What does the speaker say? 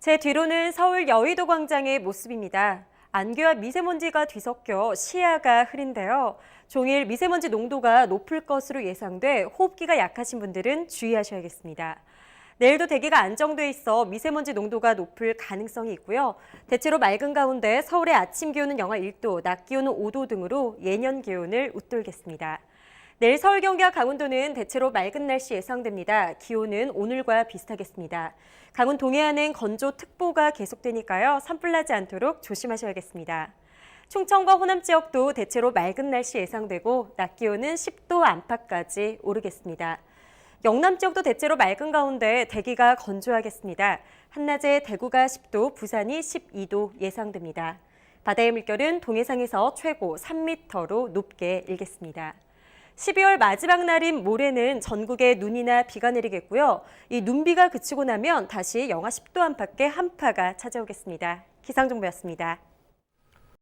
제 뒤로는 서울 여의도 광장의 모습입니다. 안개와 미세먼지가 뒤섞여 시야가 흐린데요. 종일 미세먼지 농도가 높을 것으로 예상돼 호흡기가 약하신 분들은 주의하셔야겠습니다. 내일도 대기가 안정돼 있어 미세먼지 농도가 높을 가능성이 있고요. 대체로 맑은 가운데 서울의 아침 기온은 영하 1도, 낮 기온은 5도 등으로 예년 기온을 웃돌겠습니다. 내일 서울, 경기와 강원도는 대체로 맑은 날씨 예상됩니다. 기온은 오늘과 비슷하겠습니다. 강원 동해안은 건조특보가 계속되니까요. 산불 나지 않도록 조심하셔야겠습니다. 충청과 호남 지역도 대체로 맑은 날씨 예상되고 낮 기온은 10도 안팎까지 오르겠습니다. 영남 지역도 대체로 맑은 가운데 대기가 건조하겠습니다. 한낮에 대구가 10도, 부산이 12도 예상됩니다. 바다의 물결은 동해상에서 최고 3m로 높게 일겠습니다. 12월 마지막 날인 모레는 전국에 눈이나 비가 내리겠고요. 이 눈비가 그치고 나면 다시 영하 10도 안팎의 한파가 찾아오겠습니다. 기상정보였습니다.